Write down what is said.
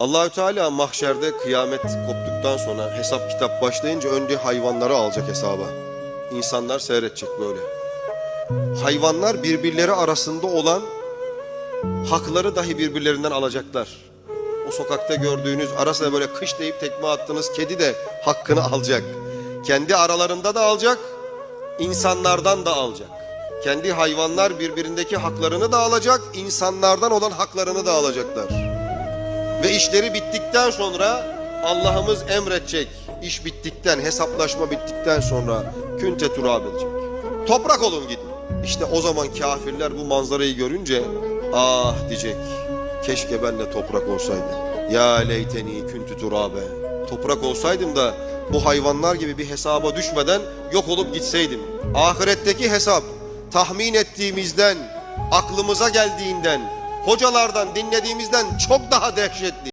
Allahü Teala mahşerde kıyamet koptuktan sonra hesap kitap başlayınca önce hayvanları alacak hesaba. İnsanlar seyredecek böyle. Hayvanlar birbirleri arasında olan hakları dahi birbirlerinden alacaklar. O sokakta gördüğünüz arasına böyle kış deyip tekme attığınız kedi de hakkını alacak. Kendi aralarında da alacak, insanlardan da alacak. Kendi hayvanlar birbirindeki haklarını da alacak, insanlardan olan haklarını da alacaklar. Ve işleri bittikten sonra Allah'ımız emredecek. İş bittikten, hesaplaşma bittikten sonra künte turab edecek. Toprak olun gidin. İşte o zaman kafirler bu manzarayı görünce ah diyecek. Keşke ben de toprak olsaydım. Ya leyteni küntü turabe. Toprak olsaydım da bu hayvanlar gibi bir hesaba düşmeden yok olup gitseydim. Ahiretteki hesap tahmin ettiğimizden, aklımıza geldiğinden, hocalardan dinlediğimizden çok daha dehşetli.